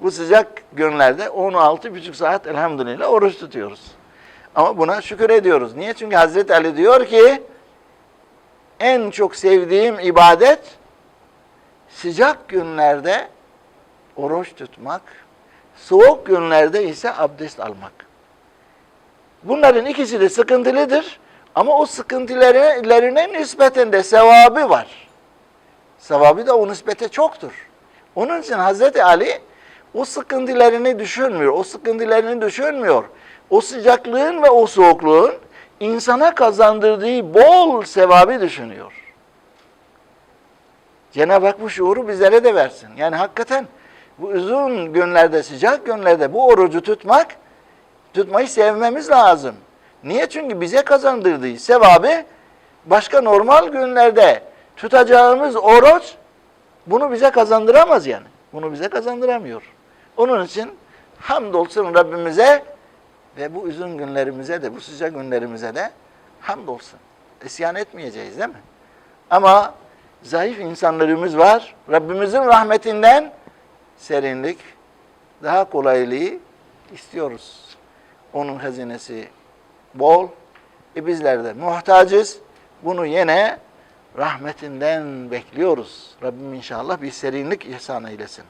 Bu sıcak günlerde 16 buçuk saat elhamdülillah oruç tutuyoruz. Ama buna şükür ediyoruz. Niye? Çünkü Hazreti Ali diyor ki en çok sevdiğim ibadet sıcak günlerde oruç tutmak, soğuk günlerde ise abdest almak. Bunların ikisi de sıkıntılıdır ama o sıkıntılarına nispeten de sevabı var. Sevabı da o nispete çoktur. Onun için Hazreti Ali o sıkıntılarını düşünmüyor, o sıkıntılarını düşünmüyor. O sıcaklığın ve o soğukluğun insana kazandırdığı bol sevabı düşünüyor. Cenab-ı Hak bu şuuru bizlere de versin. Yani hakikaten bu uzun günlerde, sıcak günlerde bu orucu tutmak, tutmayı sevmemiz lazım. Niye? Çünkü bize kazandırdığı sevabı başka normal günlerde tutacağımız oruç bunu bize kazandıramaz yani. Bunu bize kazandıramıyor. Onun için hamdolsun Rabbimize ve bu uzun günlerimize de, bu sıcak günlerimize de hamdolsun. İsyan etmeyeceğiz değil mi? Ama zayıf insanlarımız var. Rabbimizin rahmetinden serinlik, daha kolaylığı istiyoruz. Onun hazinesi bol. E bizler de muhtacız. Bunu yine rahmetinden bekliyoruz. Rabbim inşallah bir serinlik ihsan eylesin.